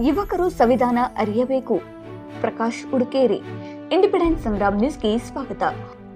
ಯುವಕರು ಸಂವಿಧಾನ ಅರಿಯಬೇಕು. ಪ್ರಕಾಶ್ ಉಡುಕೇರಿ ಇಂಡಿಪೆಂಡೆನ್ಸ್ ಸಂಗ್ರಾಮ್ ನ್ಯೂಸ್ಗೆ ಸ್ವಾಗತ.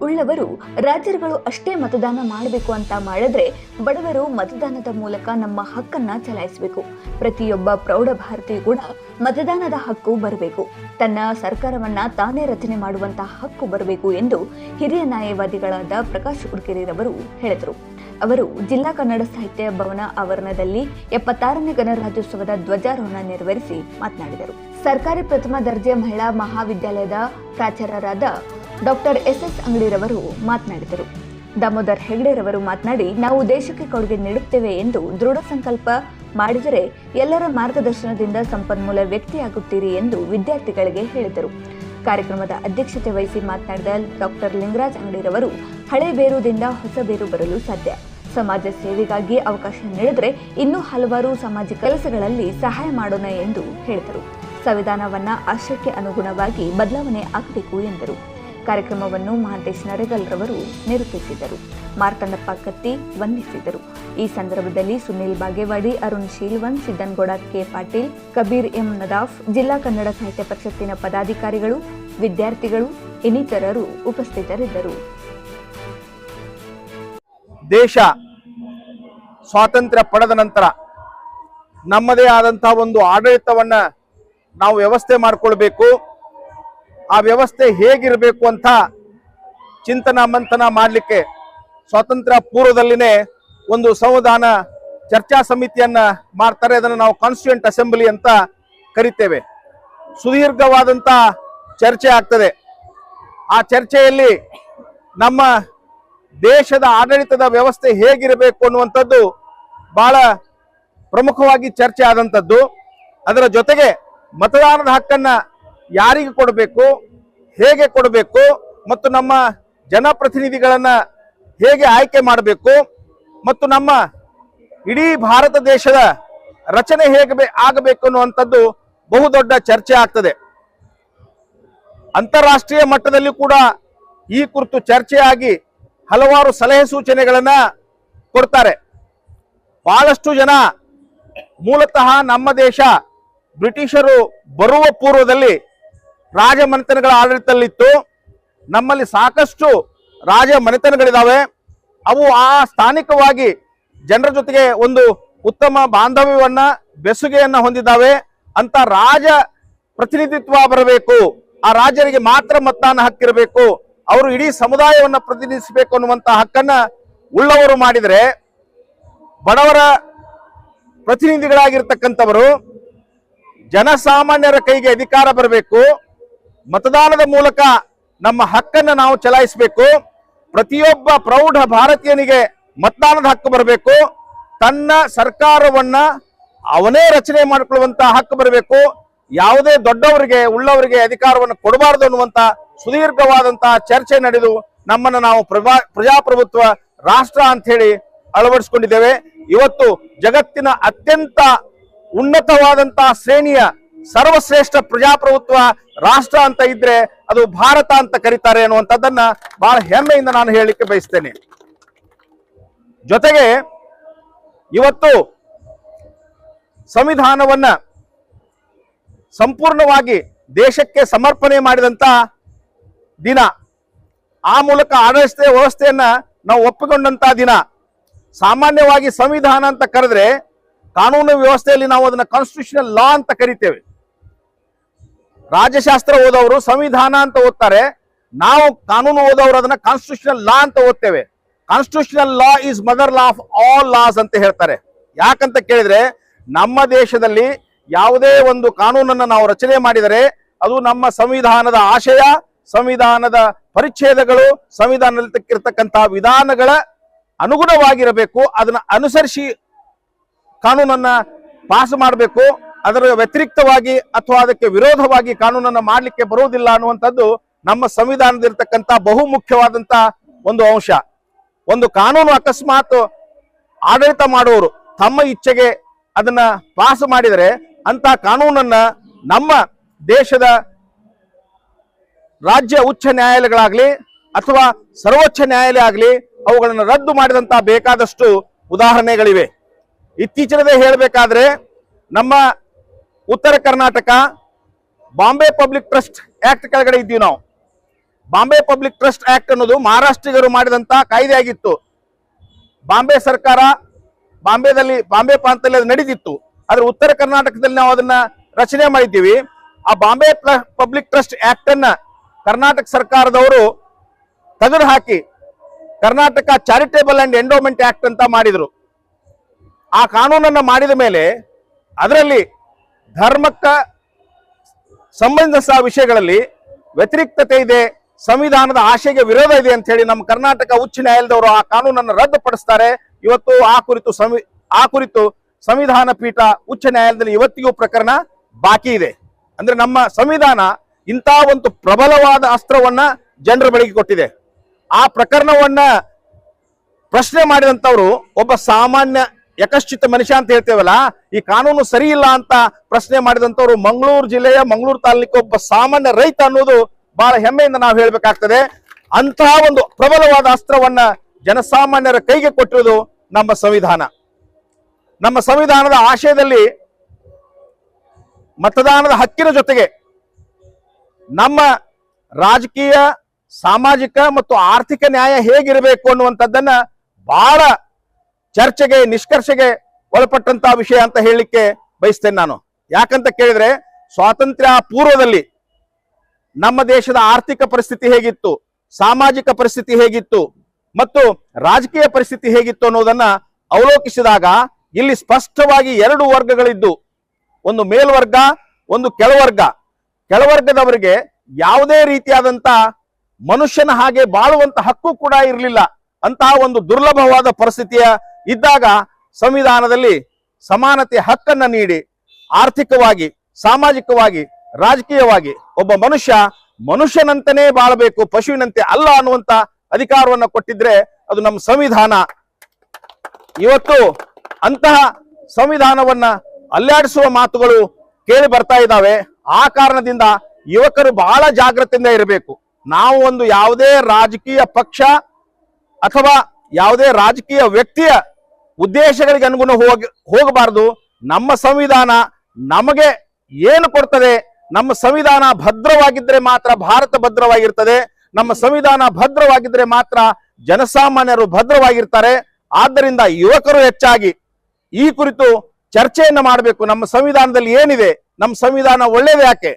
ಉಳ್ಳವರು ರಾಜ್ಯಗಳು ಅಷ್ಟೇ ಮತದಾನ ಮಾಡಬೇಕು ಅಂತ ಮಾಡಿದ್ರೆ ಬಡವರು ಮತದಾನದ ಮೂಲಕ ನಮ್ಮ ಹಕ್ಕನ್ನ ಚಲಾಯಿಸಬೇಕು. ಪ್ರತಿಯೊಬ್ಬ ಪ್ರೌಢ ಭಾರತೀಯ ಕೂಡ ಮತದಾನದ ಹಕ್ಕು ಬರಬೇಕು. ತನ್ನ ಸರ್ಕಾರವನ್ನ ತಾನೇ ರಚನೆ ಮಾಡುವಂತಹ ಹಕ್ಕು ಬರಬೇಕು ಎಂದು ಹಿರಿಯ ನ್ಯಾಯವಾದಿಗಳಾದ ಪ್ರಕಾಶ್ ಉಡ್ಕೇರಿರವರು ಹೇಳಿದರು. ಅವರು ಜಿಲ್ಲಾ ಕನ್ನಡ ಸಾಹಿತ್ಯ ಭವನ ಆವರಣದಲ್ಲಿ ಎಪ್ಪತ್ತಾರನೇ ಗಣರಾಜ್ಯೋತ್ಸವದ ಧ್ವಜಾರೋಹಣ ನೆರವೇರಿಸಿ ಮಾತನಾಡಿದರು. ಸರ್ಕಾರಿ ಪ್ರಥಮ ದರ್ಜೆ ಮಹಿಳಾ ಮಹಾವಿದ್ಯಾಲಯದ ಪ್ರಾಚಾರ್ಯರಾದ ಡಾಕ್ಟರ್ ಎಸ್ ಎಸ್ ಅಂಗಡಿರವರು ಮಾತನಾಡಿದರು. ದಾಮೋದರ್ ಹೆಗ್ಡೆರವರು ಮಾತನಾಡಿ, ನಾವು ದೇಶಕ್ಕೆ ಕೊಡುಗೆ ನೀಡುತ್ತೇವೆ ಎಂದು ದೃಢ ಸಂಕಲ್ಪ ಮಾಡಿದರೆ ಎಲ್ಲರ ಮಾರ್ಗದರ್ಶನದಿಂದ ಸಂಪನ್ಮೂಲ ವ್ಯಕ್ತಿಯಾಗುತ್ತೀರಿ ಎಂದು ವಿದ್ಯಾರ್ಥಿಗಳಿಗೆ ಹೇಳಿದರು. ಕಾರ್ಯಕ್ರಮದ ಅಧ್ಯಕ್ಷತೆ ವಹಿಸಿ ಮಾತನಾಡಿದ ಡಾಕ್ಟರ್ ಲಿಂಗರಾಜ್ ಅಂಗಡಿರವರು ಹಳೆ ಬೇರುದಿಂದ ಹೊಸ ಬೇರು ಬರಲು ಸಾಧ್ಯ. ಸಮಾಜ ಸೇವೆಗಾಗಿ ಅವಕಾಶ ನೀಡಿದ್ರೆ ಇನ್ನೂ ಹಲವಾರು ಸಾಮಾಜಿಕ ಕೆಲಸಗಳಲ್ಲಿ ಸಹಾಯ ಮಾಡೋಣ ಎಂದು ಹೇಳಿದರು. ಸಂವಿಧಾನವನ್ನ ಆಶಯಕ್ಕೆ ಅನುಗುಣವಾಗಿ ಬದಲಾವಣೆ ಆಗಬೇಕು ಎಂದರು. ಕಾರ್ಯಕ್ರಮವನ್ನು ಮಹಾಂತೇಶ್ ನರೇಗಲ್ ರವರು ನಿರೂಪಿಸಿದರು. ಮಾರ್ತಂಡಪ್ಪ ಕತ್ತಿ ವಂದಿಸಿದರು. ಈ ಸಂದರ್ಭದಲ್ಲಿ ಸುನಿಲ್ ಬಾಗೇವಾಡಿ, ಅರುಣ್ ಶೀಲ್ವನ್, ಸಿದ್ದನ್ಗೌಡ ಕೆ ಪಾಟೀಲ್, ಕಬೀರ್ ಎಂ ನದಾಫ್, ಜಿಲ್ಲಾ ಕನ್ನಡ ಸಾಹಿತ್ಯ ಪರಿಷತ್ತಿನ ಪದಾಧಿಕಾರಿಗಳು, ವಿದ್ಯಾರ್ಥಿಗಳು, ಇನ್ನಿತರರು ಉಪಸ್ಥಿತರಿದ್ದರು. ದೇಶ ಸ್ವಾತಂತ್ರ್ಯ ಪಡೆದ ನಂತರ ನಮ್ಮದೇ ಆದಂತಹ ಒಂದು ಆಡಳಿತವನ್ನ ನಾವು ವ್ಯವಸ್ಥೆ ಮಾಡಿಕೊಳ್ಬೇಕು. ಆ ವ್ಯವಸ್ಥೆ ಹೇಗಿರಬೇಕು ಅಂತ ಚಿಂತನ ಮಂಥನ ಮಾಡಲಿಕ್ಕೆ ಸ್ವಾತಂತ್ರ್ಯ ಪೂರ್ವದಲ್ಲಿನೇ ಒಂದು ಸಂವಿಧಾನ ಚರ್ಚಾ ಸಮಿತಿಯನ್ನ ಮಾಡ್ತಾರೆ. ಅದನ್ನು ನಾವು ಕಾನ್ಸ್ಟಿಟ್ಯೂಂಟ್ ಅಸೆಂಬ್ಲಿ ಅಂತ ಕರಿತೇವೆ. ಸುದೀರ್ಘವಾದಂಥ ಚರ್ಚೆ ಆಗ್ತದೆ. ಆ ಚರ್ಚೆಯಲ್ಲಿ ನಮ್ಮ ದೇಶದ ಆಡಳಿತದ ವ್ಯವಸ್ಥೆ ಹೇಗಿರಬೇಕು ಅನ್ನುವಂಥದ್ದು ಬಹಳ ಪ್ರಮುಖವಾಗಿ ಚರ್ಚೆ ಆದಂಥದ್ದು. ಅದರ ಜೊತೆಗೆ ಮತದಾನದ ಹಕ್ಕನ್ನ ಯಾರಿಗೆ ಕೊಡಬೇಕು, ಹೇಗೆ ಕೊಡಬೇಕು ಮತ್ತು ನಮ್ಮ ಜನಪ್ರತಿನಿಧಿಗಳನ್ನ ಹೇಗೆ ಆಯ್ಕೆ ಮಾಡಬೇಕು ಮತ್ತು ನಮ್ಮ ಇಡೀ ಭಾರತ ದೇಶದ ರಚನೆ ಹೇಗೆ ಆಗಬೇಕು ಅನ್ನುವಂಥದ್ದು ಬಹುದೊಡ್ಡ ಚರ್ಚೆ ಆಗ್ತದೆ. ಅಂತಾರಾಷ್ಟ್ರೀಯ ಮಟ್ಟದಲ್ಲಿ ಕೂಡ ಈ ಕುರಿತು ಚರ್ಚೆಯಾಗಿ ಹಲವಾರು ಸಲಹೆ ಸೂಚನೆಗಳನ್ನ ಕೊಡ್ತಾರೆ. ಬಹಳಷ್ಟು ಜನ ಮೂಲತಃ ನಮ್ಮ ದೇಶ ಬ್ರಿಟಿಷರು ಬರುವ ಪೂರ್ವದಲ್ಲಿ ರಾಜಮನೆತನಗಳ ಆಡಳಿತದಲ್ಲಿತ್ತು. ನಮ್ಮಲ್ಲಿ ಸಾಕಷ್ಟು ರಾಜ ಮನೆತನಗಳಿದಾವೆ ಅವು ಆ ಸ್ಥಾನಿಕವಾಗಿ ಜನರ ಜೊತೆಗೆ ಒಂದು ಉತ್ತಮ ಬಾಂಧವ್ಯವನ್ನ, ಬೆಸುಗೆಯನ್ನ ಹೊಂದಿದ್ದಾವೆ ಅಂತ ರಾಜ ಪ್ರತಿನಿಧಿತ್ವ ಬರಬೇಕು. ಆ ರಾಜರಿಗೆ ಮಾತ್ರ ಮತದಾನ ಹಕ್ಕಿರಬೇಕು. ಅವರು ಇಡೀ ಸಮುದಾಯವನ್ನ ಪ್ರತಿನಿಧಿಸಬೇಕು ಅನ್ನುವಂತಹ ಹಕ್ಕನ್ನ ಉಳ್ಳವರು ಮಾಡಿದರೆ ಬಡವರ ಪ್ರತಿನಿಧಿಗಳಾಗಿರ್ತಕ್ಕಂಥವರು ಜನಸಾಮಾನ್ಯರ ಕೈಗೆ ಅಧಿಕಾರ ಬರಬೇಕು. ಮತದಾನದ ಮೂಲಕ ನಮ್ಮ ಹಕ್ಕನ್ನ ನಾವು ಚಲಾಯಿಸಬೇಕು. ಪ್ರತಿಯೊಬ್ಬ ಪ್ರೌಢ ಭಾರತೀಯನಿಗೆ ಮತದಾನದ ಹಕ್ಕು ಬರಬೇಕು. ತನ್ನ ಸರ್ಕಾರವನ್ನ ಅವನೇ ರಚನೆ ಮಾಡಿಕೊಳ್ಳುವಂತಹ ಹಕ್ಕು ಬರಬೇಕು. ಯಾವುದೇ ದೊಡ್ಡವರಿಗೆ, ಉಳ್ಳವರಿಗೆ ಅಧಿಕಾರವನ್ನು ಕೊಡಬಾರದು ಅನ್ನುವಂತ ಸುದೀರ್ಘವಾದಂತಹ ಚರ್ಚೆ ನಡೆದು ನಮ್ಮನ್ನ ನಾವು ಪ್ರಭಾ ಪ್ರಜಾಪ್ರಭುತ್ವ ರಾಷ್ಟ್ರ ಅಂತ ಹೇಳಿ ಅಳವಡಿಸಿಕೊಂಡಿದ್ದೇವೆ. ಇವತ್ತು ಜಗತ್ತಿನ ಅತ್ಯಂತ ಉನ್ನತವಾದಂತಹ ಶ್ರೇಣಿಯ ಸರ್ವಶ್ರೇಷ್ಠ ಪ್ರಜಾಪ್ರಭುತ್ವ ರಾಷ್ಟ್ರ ಅಂತ ಇದ್ರೆ ಅದು ಭಾರತ ಅಂತ ಕರೀತಾರೆ ಅನ್ನುವಂಥದ್ದನ್ನ ಬಹಳ ಹೆಮ್ಮೆಯಿಂದ ನಾನು ಹೇಳಲಿಕ್ಕೆ ಬಯಸ್ತೇನೆ. ಜೊತೆಗೆ ಇವತ್ತು ಸಂವಿಧಾನವನ್ನ ಸಂಪೂರ್ಣವಾಗಿ ದೇಶಕ್ಕೆ ಸಮರ್ಪಣೆ ಮಾಡಿದಂತ ದಿನ. ಆ ಮೂಲಕ ಆಡಳಿತ ವ್ಯವಸ್ಥೆಯನ್ನ ನಾವು ಒಪ್ಪಿಕೊಂಡಂತ ದಿನ. ಸಾಮಾನ್ಯವಾಗಿ ಸಂವಿಧಾನ ಅಂತ ಕರೆದ್ರೆ ಕಾನೂನು ವ್ಯವಸ್ಥೆಯಲ್ಲಿ ನಾವು ಅದನ್ನ ಕಾನ್ಸ್ಟಿಟ್ಯೂಷನಲ್ ಲಾ ಅಂತ ಕರಿತೇವೆ. ರಾಜ್ಯಶಾಸ್ತ್ರ ಓದೋರು ಸಂವಿಧಾನ ಅಂತ ಓದ್ತಾರೆ. ನಾವು ಕಾನೂನು ಓದೋರು ಅದನ್ನ ಕಾನ್ಸ್ಟಿಟ್ಯೂಷನಲ್ ಲಾ ಅಂತ ಓದ್ತೇವೆ. Constitutional law is mother law of all laws ಅಂತ ಹೇಳ್ತಾರೆ. ಯಾಕಂತ ಕೇಳಿದ್ರೆ ನಮ್ಮ ದೇಶದಲ್ಲಿ ಯಾವುದೇ ಒಂದು ಕಾನೂನನ್ನ ನಾವು ರಚನೆ ಮಾಡಿದರೆ ಅದು ನಮ್ಮ ಸಂವಿಧಾನದ ಆಶಯ ಸಂವಿಧಾನದ ಪರಿಚ್ಛೇದಗಳು ಸಂವಿಧಾನದಲ್ಲಿ ಇರ್ತಕ್ಕಂತಹ ವಿಧಾನಗಳ ಅನುಗುಣವಾಗಿರಬೇಕು, ಅದನ್ನ ಅನುಸರಿಸಿ ಕಾನೂನನ್ನ ಪಾಸ್ ಮಾಡಬೇಕು, ಅದರ ವ್ಯತಿರಿಕ್ತವಾಗಿ ಅಥವಾ ಅದಕ್ಕೆ ವಿರೋಧವಾಗಿ ಕಾನೂನನ್ನ ಮಾಡಲಿಕ್ಕೆ ಬರುವುದಿಲ್ಲ ಅನ್ನುವಂಥದ್ದು ನಮ್ಮ ಸಂವಿಧಾನದಿರ್ತಕ್ಕಂಥ ಬಹು ಮುಖ್ಯವಾದಂತ ಒಂದು ಅಂಶ. ಒಂದು ಕಾನೂನು ಅಕಸ್ಮಾತ್ ಆಡಳಿತ ಮಾಡುವವರು ತಮ್ಮ ಇಚ್ಛೆಗೆ ಅದನ್ನ ಪಾಸ್ ಮಾಡಿದರೆ ಅಂತ ಕಾನೂನನ್ನ ನಮ್ಮ ದೇಶದ ರಾಜ್ಯ ಉಚ್ಚ ನ್ಯಾಯಾಲಯಗಳಾಗ್ಲಿ ಅಥವಾ ಸರ್ವೋಚ್ಚ ನ್ಯಾಯಾಲಯ ಆಗಲಿ ಅವುಗಳನ್ನು ರದ್ದು ಮಾಡಿದಂತಹ ಬೇಕಾದಷ್ಟು ಉದಾಹರಣೆಗಳಿವೆ. ಇತ್ತೀಚಿನದೇ ಹೇಳಬೇಕಾದ್ರೆ ನಮ್ಮ ಉತ್ತರ Karnataka, Bombay public trust act ಕೆಳಗಡೆ ಇದ್ದೀವಿ ನಾವು. ಬಾಂಬೆ ಪಬ್ಲಿಕ್ ಟ್ರಸ್ಟ್ ಆಕ್ಟ್ ಅನ್ನೋದು ಮಹಾರಾಷ್ಟ್ರಿಗರು ಮಾಡಿದಂತ ಕಾಯ್ದೆ ಆಗಿತ್ತು ಬಾಂಬೆ ಸರ್ಕಾರ ಬಾಂಬೆದಲ್ಲಿ, ಬಾಂಬೆ ಪ್ರಾಂತದಲ್ಲಿ ಅದು ನಡೀತಿತ್ತು ಆದ್ರೆ ಉತ್ತರ ಕರ್ನಾಟಕದಲ್ಲಿ ನಾವು ಅದನ್ನ ರಚನೆ ಮಾಡಿದ್ದೀವಿ. ಆ ಬಾಂಬೆ ಪಬ್ಲಿಕ್ ಟ್ರಸ್ಟ್ ಆಕ್ಟ್ ಅನ್ನ ಕರ್ನಾಟಕ ಸರ್ಕಾರದವರು ತಗದು ಹಾಕಿ Karnataka charitable and endowment act ಅಂತ ಮಾಡಿದ್ರು. ಆ ಕಾನೂನನ್ನ ಮಾಡಿದ ಮೇಲೆ ಅದರಲ್ಲಿ ಧರ್ಮಕ್ಕ ಸಂಬಂಧಿಸಿದ ವಿಷಯಗಳಲ್ಲಿ ವ್ಯತಿರಿಕ್ತತೆ ಇದೆ, ಸಂವಿಧಾನದ ಆಶೆಗೆ ವಿರೋಧ ಇದೆ ಅಂತ ಹೇಳಿ ನಮ್ಮ ಕರ್ನಾಟಕ ಉಚ್ಚ ನ್ಯಾಯಾಲಯದವರು ಆ ಕಾನೂನನ್ನು ರದ್ದುಪಡಿಸ್ತಾರೆ. ಇವತ್ತು ಆ ಕುರಿತು ಸಂವಿ, ಆ ಕುರಿತು ಸಂವಿಧಾನ ಪೀಠ ಉಚ್ಚ ನ್ಯಾಯಾಲಯದಲ್ಲಿ ಇವತ್ತಿಗೂ ಪ್ರಕರಣ ಬಾಕಿ ಇದೆ. ಅಂದ್ರೆ ನಮ್ಮ ಸಂವಿಧಾನ ಇಂಥ ಒಂದು ಪ್ರಬಲವಾದ ಅಸ್ತ್ರವನ್ನ ಜನರ ಬಳಿಗೆ ಕೊಟ್ಟಿದೆ. ಆ ಪ್ರಕರಣವನ್ನ ಪ್ರಶ್ನೆ ಮಾಡಿದಂತವ್ರು ಒಬ್ಬ ಸಾಮಾನ್ಯ ಯಕಶ್ಚಿತ ಮನುಷ್ಯ ಅಂತ ಹೇಳ್ತೇವಲ್ಲ, ಈ ಕಾನೂನು ಸರಿ ಇಲ್ಲ ಅಂತ ಪ್ರಶ್ನೆ ಮಾಡಿದಂತವ್ರು ಮಂಗಳೂರು ಜಿಲ್ಲೆಯ ಮಂಗಳೂರು ತಾಲೂಕು ಒಬ್ಬ ಸಾಮಾನ್ಯ ರೈತ ಅನ್ನೋದು ಬಹಳ ಹೆಮ್ಮೆಯಿಂದ ನಾವು ಹೇಳ್ಬೇಕಾಗ್ತದೆ. ಅಂತಹ ಒಂದು ಪ್ರಬಲವಾದ ಅಸ್ತ್ರವನ್ನ ಜನಸಾಮಾನ್ಯರ ಕೈಗೆ ಕೊಟ್ಟಿರೋದು ನಮ್ಮ ಸಂವಿಧಾನ. ನಮ್ಮ ಸಂವಿಧಾನದ ಆಶಯದಲ್ಲಿ ಮತದಾನದ ಹಕ್ಕಿನ ಜೊತೆಗೆ ನಮ್ಮ ರಾಜಕೀಯ, ಸಾಮಾಜಿಕ ಮತ್ತು ಆರ್ಥಿಕ ನ್ಯಾಯ ಹೇಗಿರಬೇಕು ಅನ್ನುವಂಥದ್ದನ್ನ ಬಹಳ ಚರ್ಚೆಗೆ, ನಿಷ್ಕರ್ಷೆಗೆ ಒಳಪಟ್ಟಂತಹ ವಿಷಯ ಅಂತ ಹೇಳಲಿಕ್ಕೆ ಬಯಸ್ತೇನೆ ನಾನು. ಯಾಕಂತ ಕೇಳಿದ್ರೆ, ಸ್ವಾತಂತ್ರ್ಯ ಪೂರ್ವದಲ್ಲಿ ನಮ್ಮ ದೇಶದ ಆರ್ಥಿಕ ಪರಿಸ್ಥಿತಿ ಹೇಗಿತ್ತು, ಸಾಮಾಜಿಕ ಪರಿಸ್ಥಿತಿ ಹೇಗಿತ್ತು ಮತ್ತು ರಾಜಕೀಯ ಪರಿಸ್ಥಿತಿ ಹೇಗಿತ್ತು ಅನ್ನೋದನ್ನ ಅವಲೋಕಿಸಿದಾಗ ಇಲ್ಲಿ ಸ್ಪಷ್ಟವಾಗಿ ಎರಡು ವರ್ಗಗಳಿದ್ದು, ಒಂದು ಮೇಲ್ವರ್ಗ, ಒಂದು ಕೆಳವರ್ಗ. ಕೆಳವರ್ಗದವರಿಗೆ ಯಾವುದೇ ರೀತಿಯಾದಂತ ಮನುಷ್ಯನ ಹಾಗೆ ಬಾಳುವಂತ ಹಕ್ಕು ಕೂಡ ಇರಲಿಲ್ಲ. ಅಂತಹ ಒಂದು ದುರ್ಲಭವಾದ ಪರಿಸ್ಥಿತಿಯ ಇದ್ದಾಗ ಸಂವಿಧಾನದಲ್ಲಿ ಸಮಾನತೆ ಹಕ್ಕನ್ನ ನೀಡಿ ಆರ್ಥಿಕವಾಗಿ, ಸಾಮಾಜಿಕವಾಗಿ, ರಾಜಕೀಯವಾಗಿ ಒಬ್ಬ ಮನುಷ್ಯ ಮನುಷ್ಯನಂತನೇ ಬಾಳಬೇಕು, ಪಶುವಿನಂತೆ ಅಲ್ಲ ಅನ್ನುವಂತ ಅಧಿಕಾರವನ್ನು ಕೊಟ್ಟಿದ್ರೆ ಅದು ನಮ್ಮ ಸಂವಿಧಾನ. ಇವತ್ತು ಅಂತಹ ಸಂವಿಧಾನವನ್ನ ಅಲ್ಲಾಡಿಸುವ ಮಾತುಗಳು ಕೇಳಿ ಬರ್ತಾ ಇದ್ದಾವೆ. ಆ ಕಾರಣದಿಂದ ಯುವಕರು ಬಹಳ ಜಾಗೃತಿಯಿಂದ ಇರಬೇಕು. ನಾವು ಒಂದು ಯಾವುದೇ ರಾಜಕೀಯ ಪಕ್ಷ ಅಥವಾ ಯಾವುದೇ ರಾಜಕೀಯ ವ್ಯಕ್ತಿಯ ಉದ್ದೇಶಗಳಿಗೆ ಅನುಗುಣ ಹೋಗಿ, ಹೋಗಬಾರದು. ನಮ್ಮ ಸಂವಿಧಾನ ನಮಗೆ ಏನು ಕೊಡ್ತದೆ? ನಮ್ಮ ಸಂವಿಧಾನ ಭದ್ರವಾಗಿದ್ರೆ ಮಾತ್ರ ಭಾರತ ಭದ್ರವಾಗಿರ್ತದೆ. ನಮ್ಮ ಸಂವಿಧಾನ ಭದ್ರವಾಗಿದ್ರೆ ಮಾತ್ರ ಜನಸಾಮಾನ್ಯರು ಭದ್ರವಾಗಿರ್ತಾರೆ. ಆದ್ದರಿಂದ ಯುವಕರು ಹೆಚ್ಚಾಗಿ ಈ ಕುರಿತು ಚರ್ಚೆಯನ್ನ ಮಾಡಬೇಕು. ನಮ್ಮ ಸಂವಿಧಾನದಲ್ಲಿ ಏನಿದೆ? ನಮ್ಮ ಸಂವಿಧಾನ ಒಳ್ಳೇದು ಯಾಕೆ?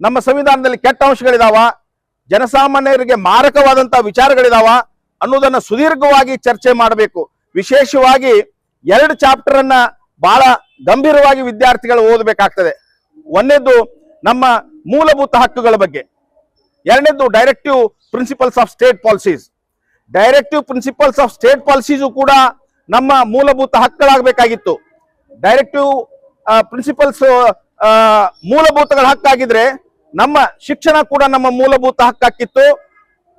ನಮ್ಮ ಸಂವಿಧಾನದಲ್ಲಿ ಕೆಟ್ಟ ಅಂಶಗಳಿದಾವ, ಜನಸಾಮಾನ್ಯರಿಗೆ ಮಾರಕವಾದಂತಹ ವಿಚಾರಗಳಿದಾವ, ಅನ್ನೋದನ್ನ ಸುದೀರ್ಘವಾಗಿ ಚರ್ಚೆ ಮಾಡಬೇಕು. ವಿಶೇಷವಾಗಿ ಎರಡು ಚಾಪ್ಟರ್ ಅನ್ನ ಬಹಳ ಗಂಭೀರವಾಗಿ ವಿದ್ಯಾರ್ಥಿಗಳು ಓದಬೇಕಾಗ್ತದೆ. ಒಂದೇದ್ದು ನಮ್ಮ ಮೂಲಭೂತ ಹಕ್ಕುಗಳ ಬಗ್ಗೆ. ಎರಡನೇದು directive principles of state policies directive principles of state policies ಕೂಡ ನಮ್ಮ ಮೂಲಭೂತ ಹಕ್ಕುಗಳಾಗಬೇಕಾಗಿತ್ತು. ಡೈರೆಕ್ಟಿವ್ ಪ್ರಿನ್ಸಿಪಲ್ಸ್ ಮೂಲಭೂತಗಳ ಹಕ್ಕಾಗಿದ್ರೆ ನಮ್ಮ ಶಿಕ್ಷಣ ಕೂಡ ನಮ್ಮ ಮೂಲಭೂತ ಹಕ್ಕಾಕಿತ್ತು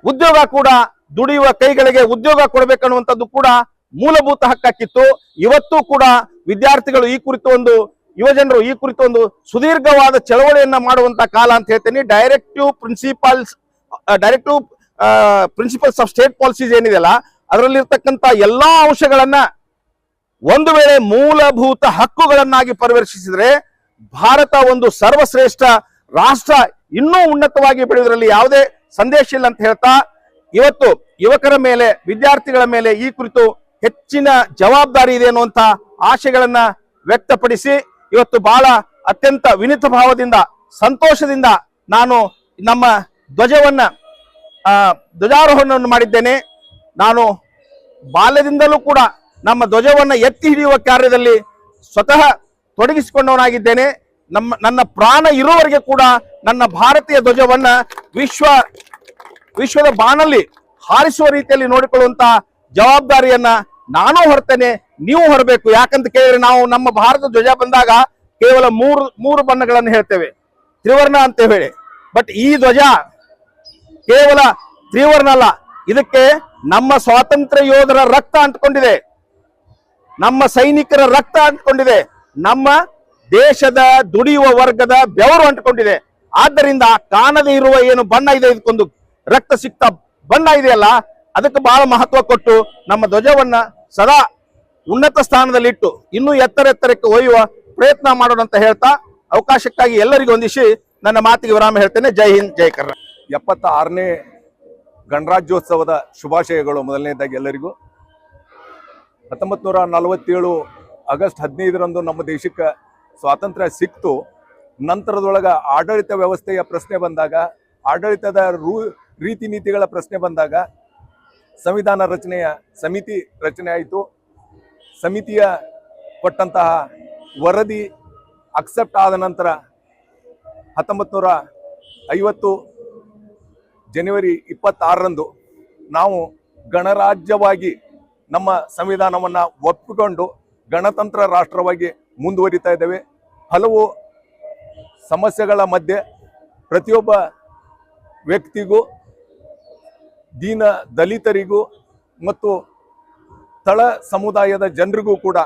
ಉದ್ಯೋಗ ಕೂಡ ದುಡಿಯುವ ಕೈಗಳಿಗೆ ಉದ್ಯೋಗ ಕೊಡಬೇಕನ್ನುವಂಥದ್ದು ಕೂಡ ಮೂಲಭೂತ ಹಕ್ಕಾಕಿತ್ತು ಇವತ್ತು ಕೂಡ ವಿದ್ಯಾರ್ಥಿಗಳು ಈ ಕುರಿತು ಒಂದು, ಯುವಜನರು ಈ ಕುರಿತು ಒಂದು ಸುದೀರ್ಘವಾದ ಚಳವಳಿಯನ್ನ ಮಾಡುವಂತ ಕಾಲ ಅಂತ ಹೇಳ್ತೇನೆ. Directive principles directive principles of state policies ಏನಿದೆಯಲ್ಲ ಅದರಲ್ಲಿರ್ತಕ್ಕಂಥ ಎಲ್ಲಾ ಅಂಶಗಳನ್ನ ಒಂದು ವೇಳೆ ಮೂಲಭೂತ ಹಕ್ಕುಗಳನ್ನಾಗಿ ಪರಿವರ್ತಿಸಿದ್ರೆ ಭಾರತ ಒಂದು ಸರ್ವಶ್ರೇಷ್ಠ ರಾಷ್ಟ್ರ ಇನ್ನೂ ಉನ್ನತವಾಗಿ ಬೆಳೆಯುವುದರಲ್ಲಿ ಯಾವುದೇ ಸಂದೇಶ ಇಲ್ಲ ಅಂತ ಹೇಳ್ತಾ ಇವತ್ತು ಯುವಕರ ಮೇಲೆ, ವಿದ್ಯಾರ್ಥಿಗಳ ಮೇಲೆ ಈ ಕುರಿತು ಹೆಚ್ಚಿನ ಜವಾಬ್ದಾರಿ ಇದೆ ಅನ್ನುವಂತ ಆಶೆಗಳನ್ನ ವ್ಯಕ್ತಪಡಿಸಿ ಇವತ್ತು ಬಹಳ ಅತ್ಯಂತ ವಿನಿತ ಭಾವದಿಂದ, ಸಂತೋಷದಿಂದ ನಾನು ನಮ್ಮ ಧ್ವಜವನ್ನ ಧ್ವಜಾರೋಹಣವನ್ನು ಮಾಡಿದ್ದೇನೆ. ನಾನು ಬಾಲ್ಯದಿಂದಲೂ ಕೂಡ ನಮ್ಮ ಧ್ವಜವನ್ನು ಎತ್ತಿ ಹಿಡಿಯುವ ಕಾರ್ಯದಲ್ಲಿ ಸ್ವತಃ ತೊಡಗಿಸಿಕೊಂಡವನಾಗಿದ್ದೇನೆ. ನಮ್ಮ, ನನ್ನ ಪ್ರಾಣ ಇರುವವರೆಗೆ ಕೂಡ ನನ್ನ ಭಾರತೀಯ ಧ್ವಜವನ್ನ ವಿಶ್ವ, ವಿಶ್ವದ ಬಾನಲ್ಲಿ ಹಾರಿಸುವ ರೀತಿಯಲ್ಲಿ ನೋಡಿಕೊಳ್ಳುವಂತ ಜವಾಬ್ದಾರಿಯನ್ನ ನಾನು ಹೊರತೇನೆ, ನೀವು ಹೊರಬೇಕು. ಯಾಕಂತ ಕೇಳಿದ್ರೆ ನಾವು ನಮ್ಮ ಭಾರತ ಧ್ವಜ ಬಂದಾಗ ಕೇವಲ ಮೂರು ಮೂರು ಬಣ್ಣಗಳನ್ನು ಹೇಳ್ತೇವೆ. ತ್ರಿವರ್ಣ ಅಂತ ಹೇಳಿ. ಬಟ್ ಈ ಧ್ವಜ ಕೇವಲ ತ್ರಿವರ್ಣ ಅಲ್ಲ. ಇದಕ್ಕೆ ನಮ್ಮ ಸ್ವಾತಂತ್ರ್ಯ ಯೋಧರ ರಕ್ತ ಅಂಟ್ಕೊಂಡಿದೆ. ನಮ್ಮ ಸೈನಿಕರ ರಕ್ತ ಅಂಟ್ಕೊಂಡಿದೆ. ನಮ್ಮ ದೇಶದ ದುಡಿಯುವ ವರ್ಗದ ಬೆವರು ಅಂಟ್ಕೊಂಡಿದೆ. ಆದ್ದರಿಂದ ಕಾಣದೆ ಇರುವ ಏನು ಬಣ್ಣ ಇದೆ, ಇದಕ್ಕೊಂದು ರಕ್ತ ಸಿಕ್ತ ಬಣ್ಣ ಇದೆಯಲ್ಲ, ಅದಕ್ಕೆ ಬಹಳ ಮಹತ್ವ ಕೊಟ್ಟು ನಮ್ಮ ಧ್ವಜವನ್ನ ಸದಾ ಉನ್ನತ ಸ್ಥಾನದಲ್ಲಿಟ್ಟು ಇನ್ನೂ ಎತ್ತರ ಎತ್ತರಕ್ಕೆ ಒಯ್ಯುವ ಪ್ರಯತ್ನ ಮಾಡೋಣ ಅಂತ ಹೇಳ್ತಾ, ಅವಕಾಶಕ್ಕಾಗಿ ಎಲ್ಲರಿಗೂ ಹೊಂದಿಸಿ ನನ್ನ ಮಾತಿಗೆ ವಿರಾಮ ಹೇಳ್ತೇನೆ. ಜೈ ಹಿಂದ್, ಜೈ ಕರ್ನಾಟಕ. ಎಪ್ಪತ್ತ ಆರನೇ ಗಣರಾಜ್ಯೋತ್ಸವದ ಶುಭಾಶಯಗಳು ಮೊದಲನೇದಾಗಿ ಎಲ್ಲರಿಗೂ. ಹತ್ತೊಂಬತ್ತು ನೂರ ನಲವತ್ತೇಳು ಆಗಸ್ಟ್ ಹದಿನೈದರಂದು ನಮ್ಮ ದೇಶಕ್ಕೆ ಸ್ವಾತಂತ್ರ್ಯ ಸಿಕ್ತು. ನಂತರದೊಳಗೆ ಆಡಳಿತ ವ್ಯವಸ್ಥೆಯ ಪ್ರಶ್ನೆ ಬಂದಾಗ, ಆಡಳಿತದ ರೂ ರೀತಿ ನೀತಿಗಳ ಪ್ರಶ್ನೆ ಬಂದಾಗ ಸಂವಿಧಾನ ರಚನೆಯ ಸಮಿತಿ ರಚನೆ ಆಯಿತು. ಸಮಿತಿಯ ಕೊಟ್ಟಂತಹ ವರದಿ ಅಕ್ಸೆಪ್ಟ್ ಆದ ನಂತರ ಹತ್ತೊಂಬತ್ತು ನೂರ ಐವತ್ತು ಜನವರಿ ಇಪ್ಪತ್ತಾರರಂದು ನಾವು ಗಣರಾಜ್ಯವಾಗಿ ನಮ್ಮ ಸಂವಿಧಾನವನ್ನು ಒಪ್ಪಿಕೊಂಡು ಗಣತಂತ್ರ ರಾಷ್ಟ್ರವಾಗಿ ಮುಂದುವರಿತಾ ಇದ್ದೇವೆ. ಹಲವು ಸಮಸ್ಯೆಗಳ ಮಧ್ಯೆ ಪ್ರತಿಯೊಬ್ಬ ವ್ಯಕ್ತಿಗೂ, ದೀನ ದಲಿತರಿಗೂ ಮತ್ತು ತಳ ಸಮುದಾಯದ ಜನರಿಗೂ ಕೂಡ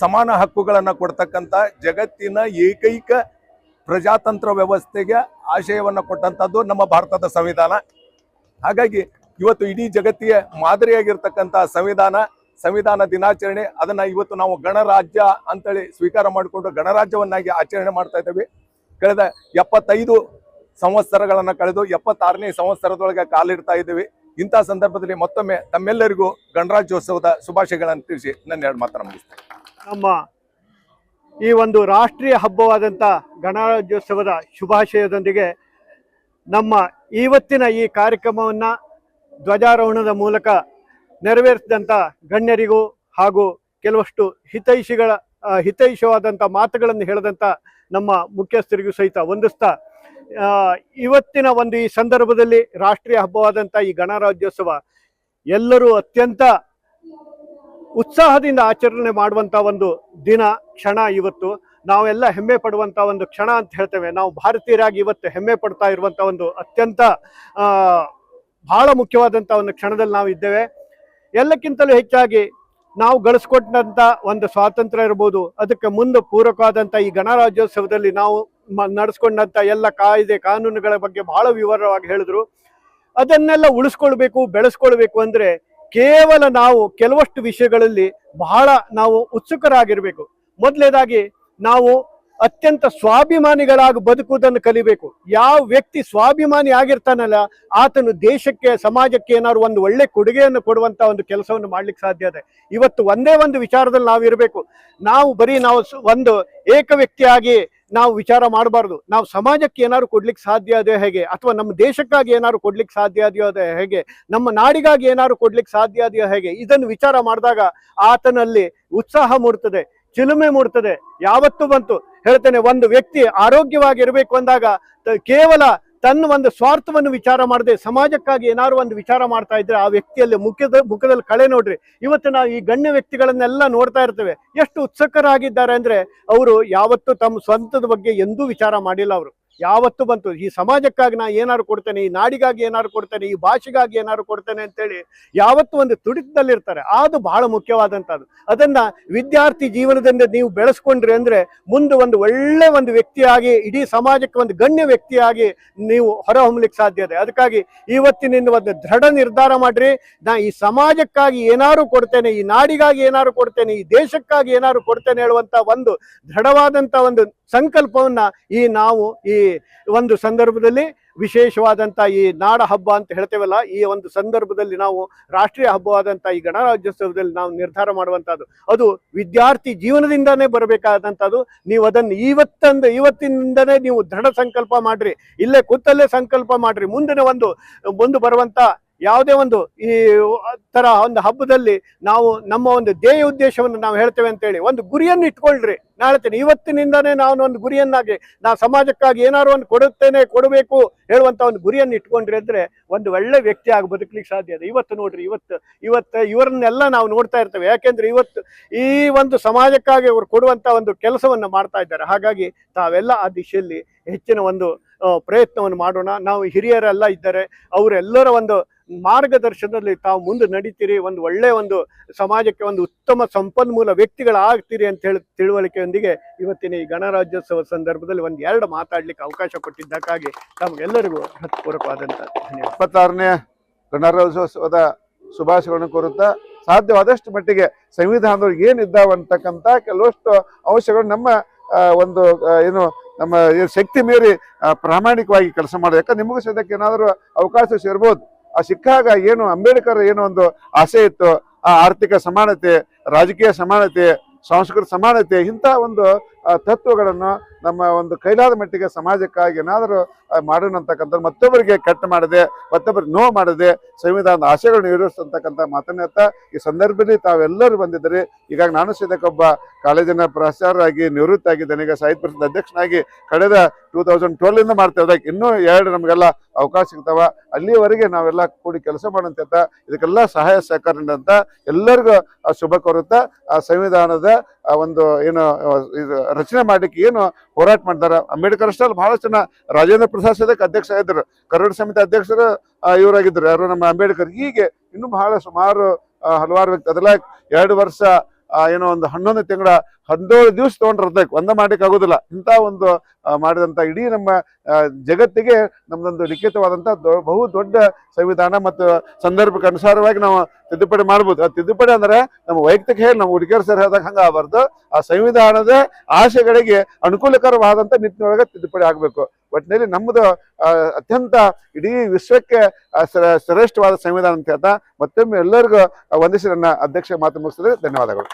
ಸಮಾನ ಹಕ್ಕುಗಳನ್ನು ಕೊಡ್ತಕ್ಕಂಥ ಜಗತ್ತಿನ ಏಕೈಕ ಪ್ರಜಾತಂತ್ರ ವ್ಯವಸ್ಥೆಗೆ ಆಶಯವನ್ನು ಕೊಟ್ಟಂಥದ್ದು ನಮ್ಮ ಭಾರತದ ಸಂವಿಧಾನ. ಹಾಗಾಗಿ ಇವತ್ತು ಇಡೀ ಜಗತ್ತಿಗೆ ಮಾದರಿಯಾಗಿರ್ತಕ್ಕಂಥ ಸಂವಿಧಾನ ಸಂವಿಧಾನ ದಿನಾಚರಣೆ, ಅದನ್ನ ಇವತ್ತು ನಾವು ಗಣರಾಜ್ಯ ಅಂತೇಳಿ ಸ್ವೀಕಾರ ಮಾಡಿಕೊಂಡು ಗಣರಾಜ್ಯವನ್ನಾಗಿ ಆಚರಣೆ ಮಾಡ್ತಾ ಇದ್ದೇವೆ. ಕಳೆದ ಎಪ್ಪತ್ತೈದು ಸಂವತ್ಸರಗಳನ್ನು ಕಳೆದು ಎಪ್ಪತ್ತಾರನೇ ಸಂವತ್ಸರದೊಳಗೆ ಕಾಲಿಡ್ತಾ ಇದ್ದೇವೆ. ಇಂಥ ಸಂದರ್ಭದಲ್ಲಿ ಮತ್ತೊಮ್ಮೆ ತಮ್ಮೆಲ್ಲರಿಗೂ ಗಣರಾಜ್ಯೋತ್ಸವದ ಶುಭಾಶಯಗಳನ್ನು ತಿಳಿಸಿ. ನನ್ನ ಎರಡು ಮಾತನ್ನು ನಮ್ಮ ಈ ಒಂದು ರಾಷ್ಟ್ರೀಯ ಹಬ್ಬವಾದಂಥ ಗಣರಾಜ್ಯೋತ್ಸವದ ಶುಭಾಶಯದೊಂದಿಗೆ ನಮ್ಮ ಇವತ್ತಿನ ಈ ಕಾರ್ಯಕ್ರಮವನ್ನು ಧ್ವಜಾರೋಹಣದ ಮೂಲಕ ನೆರವೇರಿಸಿದಂಥ ಗಣ್ಯರಿಗೂ ಹಾಗೂ ಕೆಲವಷ್ಟು ಹಿತೈಷಿಗಳ ಹಿತೈಷವಾದಂಥ ಮಾತುಗಳನ್ನು ಹೇಳಿದಂಥ ನಮ್ಮ ಮುಖ್ಯಸ್ಥರಿಗೂ ಸಹಿತ ಹೊಂದಿಸ್ತಾ ಇವತ್ತಿನ ಒಂದು ಈ ಸಂದರ್ಭದಲ್ಲಿ ರಾಷ್ಟ್ರೀಯ ಹಬ್ಬವಾದಂಥ ಈ ಗಣರಾಜ್ಯೋತ್ಸವ ಎಲ್ಲರೂ ಅತ್ಯಂತ ಉತ್ಸಾಹದಿಂದ ಆಚರಣೆ ಮಾಡುವಂತ ಒಂದು ದಿನ ಕ್ಷಣ ಇವತ್ತು. ನಾವೆಲ್ಲ ಹೆಮ್ಮೆ ಪಡುವಂತ ಒಂದು ಕ್ಷಣ ಅಂತ ಹೇಳ್ತೇವೆ. ನಾವು ಭಾರತೀಯರಾಗಿ ಇವತ್ತು ಹೆಮ್ಮೆ ಪಡ್ತಾ ಇರುವಂತ ಒಂದು ಅತ್ಯಂತ ಬಹಳ ಮುಖ್ಯವಾದಂತ ಒಂದು ಕ್ಷಣದಲ್ಲಿ ನಾವು ಇದ್ದೇವೆ. ಎಲ್ಲಕ್ಕಿಂತಲೂ ಹೆಚ್ಚಾಗಿ ನಾವು ಗಳಿಸ್ಕೊಟ್ಟಂತ ಒಂದು ಸ್ವಾತಂತ್ರ್ಯ ಇರ್ಬೋದು. ಅದಕ್ಕೆ ಮುಂದೆ ಪೂರಕವಾದಂತ ಈ ಗಣರಾಜ್ಯೋತ್ಸವದಲ್ಲಿ ನಾವು ನಡೆಸ್ಕೊಂಡಂತ ಎಲ್ಲ ಕಾಯ್ದೆ, ಕಾನೂನುಗಳ ಬಗ್ಗೆ ಬಹಳ ವಿವರವಾಗಿ ಹೇಳಿದ್ರು. ಅದನ್ನೆಲ್ಲ ಉಳಿಸ್ಕೊಳ್ಬೇಕು, ಬೆಳೆಸ್ಕೊಳ್ಬೇಕು ಅಂದ್ರೆ ಕೇವಲ ನಾವು ಕೆಲವಷ್ಟು ವಿಷಯಗಳಲ್ಲಿ ಬಹಳ ನಾವು ಉತ್ಸುಕರಾಗಿರಬೇಕು. ಮೊದಲೇದಾಗಿ ನಾವು ಅತ್ಯಂತ ಸ್ವಾಭಿಮಾನಿಗಳಾಗಿ ಬದುಕುವುದನ್ನು ಕಲಿಬೇಕು. ಯಾವ ವ್ಯಕ್ತಿ ಸ್ವಾಭಿಮಾನಿ ಆಗಿರ್ತಾನಲ್ಲ, ಆತನು ದೇಶಕ್ಕೆ, ಸಮಾಜಕ್ಕೆ ಏನಾದ್ರು ಒಂದು ಒಳ್ಳೆ ಕೊಡುಗೆಯನ್ನು ಕೊಡುವಂತ ಒಂದು ಕೆಲಸವನ್ನು ಮಾಡ್ಲಿಕ್ಕೆ ಸಾಧ್ಯ ಇದೆ. ಇವತ್ತು ಒಂದೇ ಒಂದು ವಿಚಾರದಲ್ಲಿ ನಾವು ಇರಬೇಕು ನಾವು ಬರೀ ನಾವು ಒಂದು ಏಕ ವ್ಯಕ್ತಿಯಾಗಿ ನಾವು ವಿಚಾರ ಮಾಡಬಾರ್ದು. ನಾವು ಸಮಾಜಕ್ಕೆ ಏನಾದ್ರು ಕೊಡ್ಲಿಕ್ಕೆ ಸಾಧ್ಯ ಅದೇ ಹೇಗೆ? ಅಥವಾ ನಮ್ಮ ದೇಶಕ್ಕಾಗಿ ಏನಾದ್ರು ಕೊಡ್ಲಿಕ್ಕೆ ಸಾಧ್ಯ ಅದೆಯೋ ಅದೇ ಹೇಗೆ? ನಮ್ಮ ನಾಡಿಗಾಗಿ ಏನಾದ್ರು ಕೊಡ್ಲಿಕ್ಕೆ ಸಾಧ್ಯ ಅದೆಯೋ ಹೇಗೆ? ಇದನ್ನು ವಿಚಾರ ಮಾಡಿದಾಗ ಆತನಲ್ಲಿ ಉತ್ಸಾಹ ಮೂಡ್ತದೆ, ಚಿಲುಮೆ ಮೂಡ್ತದೆ. ಯಾವತ್ತೂ ಬಂತು. ಹೇಳ್ತೇನೆ, ಒಂದು ವ್ಯಕ್ತಿ ಆರೋಗ್ಯವಾಗಿರ್ಬೇಕು ಅಂದಾಗ ಕೇವಲ ತನ್ನ ಒಂದು ಸ್ವಾರ್ಥವನ್ನು ವಿಚಾರ ಮಾಡದೆ ಸಮಾಜಕ್ಕಾಗಿ ಏನಾದ್ರು ಒಂದು ವಿಚಾರ ಮಾಡ್ತಾ ಇದ್ರೆ ಆ ವ್ಯಕ್ತಿಯಲ್ಲಿ ಮುಖದ, ಮುಖದಲ್ಲಿ ಕಳೆ ನೋಡ್ರಿ. ಇವತ್ತು ನಾವು ಈ ಗಣ್ಯ ವ್ಯಕ್ತಿಗಳನ್ನೆಲ್ಲ ನೋಡ್ತಾ ಇರ್ತೇವೆ. ಎಷ್ಟು ಉತ್ಸುಕರಾಗಿದ್ದಾರೆ ಅಂದ್ರೆ ಅವರು ಯಾವತ್ತೂ ತಮ್ಮ ಸ್ವಂತದ ಬಗ್ಗೆ ಎಂದೂ ವಿಚಾರ ಮಾಡಿಲ್ಲ ಅವರು. ಯಾವತ್ತು ಬಂತು. ಈ ಸಮಾಜಕ್ಕಾಗಿ ನಾ ಏನಾದ್ರು ಕೊಡ್ತೇನೆ, ಈ ನಾಡಿಗಾಗಿ ಏನಾದ್ರು ಕೊಡ್ತೇನೆ, ಈ ಭಾಷೆಗಾಗಿ ಏನಾದ್ರು ಕೊಡ್ತೇನೆ ಅಂತೇಳಿ ಯಾವತ್ತು ಒಂದು ತುಡಿತದಲ್ಲಿರ್ತಾರೆ. ಅದು ಬಹಳ ಮುಖ್ಯವಾದಂಥದ್ದು. ಅದನ್ನ ವಿದ್ಯಾರ್ಥಿ ಜೀವನದಿಂದ ನೀವು ಬೆಳೆಸ್ಕೊಂಡ್ರಿ ಅಂದ್ರೆ ಮುಂದೆ ಒಂದು ಒಳ್ಳೆ ಒಂದು ವ್ಯಕ್ತಿಯಾಗಿ, ಇಡೀ ಸಮಾಜಕ್ಕೆ ಒಂದು ಗಣ್ಯ ವ್ಯಕ್ತಿಯಾಗಿ ನೀವು ಹೊರಹೊಮ್ಮಲಿಕ್ಕೆ ಸಾಧ್ಯ ಇದೆ. ಅದಕ್ಕಾಗಿ ಇವತ್ತಿನಿಂದ ಒಂದು ದೃಢ ನಿರ್ಧಾರ ಮಾಡ್ರಿ. ನಾ ಈ ಸಮಾಜಕ್ಕಾಗಿ ಏನಾದ್ರು ಕೊಡ್ತೇನೆ, ಈ ನಾಡಿಗಾಗಿ ಏನಾದ್ರು ಕೊಡ್ತೇನೆ, ಈ ದೇಶಕ್ಕಾಗಿ ಏನಾದ್ರು ಕೊಡ್ತೇನೆ ಹೇಳುವಂತ ಒಂದು ದೃಢವಾದಂತ ಒಂದು ಸಂಕಲ್ಪವನ್ನ ಈ ನಾವು ಈ ಒಂದು ಸಂದರ್ಭದಲ್ಲಿ ವಿಶೇಷವಾದಂತ ಈ ನಾಡ ಹಬ್ಬ ಅಂತ ಹೇಳ್ತೇವಲ್ಲ, ಈ ಒಂದು ಸಂದರ್ಭದಲ್ಲಿ ನಾವು ರಾಷ್ಟ್ರೀಯ ಹಬ್ಬವಾದಂತ ಈ ಗಣರಾಜ್ಯೋತ್ಸವದಲ್ಲಿ ನಾವು ನಿರ್ಧಾರ ಮಾಡುವಂತದ್ದು ಅದು ವಿದ್ಯಾರ್ಥಿ ಜೀವನದಿಂದಾನೇ ಬರಬೇಕಾದಂಥದ್ದು ನೀವು ಅದನ್ನು ಇವತ್ತಂದು ಇವತ್ತಿನಿಂದನೇ ನೀವು ದೃಢ ಸಂಕಲ್ಪ ಮಾಡ್ರಿ. ಇಲ್ಲೇ ಕೂತಲ್ಲೇ ಸಂಕಲ್ಪ ಮಾಡ್ರಿ. ಮುಂದಿನ ಒಂದು ಮುಂದೆ ಬರುವಂತ ಯಾವುದೇ ಒಂದು ಈ ತರ ಒಂದು ಹಬ್ಬದಲ್ಲಿ ನಾವು ನಮ್ಮ ಒಂದು ಧ್ಯೇಯ ಉದ್ದೇಶವನ್ನು ನಾವು ಹೇಳ್ತೇವೆ ಅಂತೇಳಿ ಒಂದು ಗುರಿಯನ್ನು ಇಟ್ಕೊಳ್ರಿ. ನಾ ಹೇಳ್ತೇನೆ ಇವತ್ತಿನಿಂದನೇ ನಾನು ಒಂದು ಗುರಿಯನ್ನಾಗಿ ನಾ ಸಮಾಜಕ್ಕಾಗಿ ಏನಾದ್ರು ಒಂದು ಕೊಡುತ್ತೇನೆ, ಕೊಡಬೇಕು ಹೇಳುವಂತ ಒಂದು ಗುರಿಯನ್ನು ಇಟ್ಕೊಂಡ್ರಿ ಅಂದ್ರೆ ಒಂದು ಒಳ್ಳೆ ವ್ಯಕ್ತಿ ಆಗಿ ಬದುಕಲಿಕ್ಕೆ ಸಾಧ್ಯ ಇದೆ ಇವತ್ತು ನೋಡ್ರಿ, ಇವತ್ತು ಇವತ್ತು ಇವರನ್ನೆಲ್ಲ ನಾವು ನೋಡ್ತಾ ಇರ್ತೇವೆ. ಯಾಕೆಂದ್ರೆ ಇವತ್ತು ಈ ಒಂದು ಸಮಾಜಕ್ಕಾಗಿ ಅವರು ಕೊಡುವಂತ ಒಂದು ಕೆಲಸವನ್ನು ಮಾಡ್ತಾ ಇದ್ದಾರೆ. ಹಾಗಾಗಿ ತಾವೆಲ್ಲ ಆ ದಿಶೆಯಲ್ಲಿ ಹೆಚ್ಚಿನ ಒಂದು ಪ್ರಯತ್ನವನ್ನು ಮಾಡೋಣ. ನಾವು ಹಿರಿಯರೆಲ್ಲ ಇದ್ದಾರೆ ಅವರೆಲ್ಲರ ಒಂದು ಮಾರ್ಗದರ್ಶನದಲ್ಲಿ ತಾವು ಮುಂದೆ ನಡೀತೀರಿ, ಒಂದು ಒಳ್ಳೆ ಒಂದು ಸಮಾಜಕ್ಕೆ ಒಂದು ಉತ್ತಮ ಸಂಪನ್ಮೂಲ ವ್ಯಕ್ತಿಗಳಾಗ್ತೀರಿ ಅಂತ ಹೇಳಿ ತಿಳುವಳಿಕೆಯೊಂದಿಗೆ ಇವತ್ತಿನ ಈ ಗಣರಾಜ್ಯೋತ್ಸವ ಸಂದರ್ಭದಲ್ಲಿ ಒಂದು ಎರಡು ಮಾತಾಡ್ಲಿಕ್ಕೆ ಅವಕಾಶ ಕೊಟ್ಟಿದ್ದಕ್ಕಾಗಿ ತಮಗೆಲ್ಲರಿಗೂ ಹೃತ್ಪೂರ್ವಕವಾದಂಥ ಇಪ್ಪತ್ತಾರನೇ ಗಣರಾಜ್ಯೋತ್ಸವದ ಶುಭಾಶಯಗಳನ್ನು ಕೋರುತ್ತಾ ಸಾಧ್ಯವಾದಷ್ಟು ಮಟ್ಟಿಗೆ ಸಂವಿಧಾನದ ಏನಿದ್ದಾವೆ ಅಂತಕ್ಕಂಥ ಕೆಲವಷ್ಟು ಅಂಶಗಳು ನಮ್ಮ ಒಂದು ಏನು ನಮ್ಮ ಶಕ್ತಿ ಮೀರಿ ಪ್ರಾಮಾಣಿಕವಾಗಿ ಕೆಲಸ ಮಾಡೋದು. ಯಾಕಂದ್ರೆ ನಿಮಗೂ ಸದ್ಯಕ್ಕೆ ಏನಾದರೂ ಅವಕಾಶ ಸಿರ್ಬೋದು ಆ ಸಿಕ್ಕಾಗ ಏನು ಅಂಬೇಡ್ಕರ್ ಏನು ಒಂದು ಆಸೆ ಇತ್ತು, ಆ ಆರ್ಥಿಕ ಸಮಾನತೆ, ರಾಜಕೀಯ ಸಮಾನತೆ, ಸಾಂಸ್ಕೃತಿಕ ಸಮಾನತೆ, ಇಂಥ ಒಂದು ತತ್ವಗಳನ್ನು ನಮ್ಮ ಒಂದು ಕೈಲಾದ ಮಟ್ಟಿಗೆ ಸಮಾಜಕ್ಕಾಗಿ ಏನಾದರೂ ಆ, ಮಾಡೋಣ ಮತ್ತೊಬ್ಬರಿಗೆ ಕೆಟ್ಟ ಮಾಡದೆ ಮತ್ತೊಬ್ಬರಿಗೆ ನೋವು ಮಾಡದೆ ಸಂವಿಧಾನದ ಆಶಯಗಳನ್ನು ಈಡೇರಿಸ್ತಕ್ಕಂಥ ಮಾತನ್ನ ಈ ಸಂದರ್ಭದಲ್ಲಿ ತಾವೆಲ್ಲರೂ ಬಂದಿದ್ದರೆ. ಈಗ ನಾನು ಸದ್ಯಕ್ಕೊಬ್ಬ ಕಾಲೇಜಿನ ಪ್ರಾಚಾರ್ಯರಾಗಿ ನಿವೃತ್ತ ಆಗಿದ್ದೇನೆ ಈಗ ಸಾಹಿತ್ಯ ಪರಿಷತ್ ಅಧ್ಯಕ್ಷನಾಗಿ ಕಳೆದ ಟೂ ತೌಸಂಡ್ ಟ್ವೆಲ್ ಮಾಡ್ತೇವೆ ಅದಕ್ಕೆ ಇನ್ನೂ ಎರಡು ನಮಗೆಲ್ಲ ಅವಕಾಶ ಸಿಗ್ತಾವ. ಅಲ್ಲಿವರೆಗೆ ನಾವೆಲ್ಲ ಕೂಡಿ ಕೆಲಸ ಮಾಡೋಂತ ಇದಕ್ಕೆಲ್ಲ ಸಹಾಯ ಸಹಕಾರ ನೀಡಂತ ಎಲ್ಲರಿಗೂ ಆ ಶುಭ ಕೋರುತ್ತಾ ಆ ಸಂವಿಧಾನದ ಆ ಒಂದು ಏನು ಆ, ಇದು ರಚನೆ ಮಾಡ್ಲಿಕ್ಕೆ ಏನು ಹೋರಾಟ ಮಾಡ್ತಾರ? ಅಂಬೇಡ್ಕರ್ ಅಷ್ಟೇ ಅಲ್ಲ ಬಹಳಷ್ಟು ಜನ ರಾಜೇಂದ್ರ ಪ್ರಸಾದ್ ಸದಕ್ ಅಧ್ಯಕ್ಷ ಆಗಿದ್ರು ಕರ್ನಾಟಕ ಸಮಿತಿ ಅಧ್ಯಕ್ಷರು ಇವರಾಗಿದ್ರು. ಯಾರು ನಮ್ಮ ಅಂಬೇಡ್ಕರ್. ಹೀಗೆ ಇನ್ನೂ ಬಹಳ ಸುಮಾರು ಹಲವಾರು ವ್ಯಕ್ತಿ. ಅದೆಲ್ಲ ಎರಡು ವರ್ಷ ಏನೋ ಒಂದು ಹನ್ನೊಂದು ತಿಂಗಳ ಹದಿನೇಳು ದಿವಸ ತಗೊಂಡಿರ್ತಕ್ಕೆ ಒಂದ ಮಾಡ್ಲಿಕ್ಕೆ ಆಗೋದಿಲ್ಲ. ಇಂಥ ಒಂದು ಮಾಡಿದಂಥ ಇಡೀ ನಮ್ಮ ಜಗತ್ತಿಗೆ ನಮ್ದೊಂದು ಲಿಖಿತವಾದಂಥ ಬಹು ದೊಡ್ಡ ಸಂವಿಧಾನ ಮತ್ತು ಸಂದರ್ಭಕ್ಕೆ ಅನುಸಾರವಾಗಿ ನಾವು ತಿದ್ದುಪಡಿ ಮಾಡ್ಬೋದು. ಆ ತಿದ್ದುಪಡಿ ಅಂದ್ರೆ ನಮ್ಮ ವೈಯಕ್ತಿಕ ಹೇಳಿ ನಮ್ಮ ಹುಡುಗಿಯರ್ ಸರ್ ಹೇಳ್ದಾಗ ಹಂಗೆ ಆಗಬಾರ್ದು. ಆ ಸಂವಿಧಾನದ ಆಶೆಗಳಿಗೆ ಅನುಕೂಲಕರವಾದಂತ ನಿಟ್ಟಿನೊಳಗೆ ತಿದ್ದುಪಡಿ ಆಗ್ಬೇಕು. ಒಟ್ಟಿನಲ್ಲಿ ನಮ್ಮದು ಅತ್ಯಂತ ಇಡೀ ವಿಶ್ವಕ್ಕೆ ಶ್ರೇಷ್ಠವಾದ ಸಂವಿಧಾನ ಅಂತ ಹೇಳ್ತಾ ಮತ್ತೊಮ್ಮೆ ಎಲ್ಲರಿಗೂ ವಂದಿಸಿ ನನ್ನ ಅಧ್ಯಕ್ಷ ಮಾತು ಮುಗಿಸಿದ್ರೆ ಧನ್ಯವಾದಗಳು.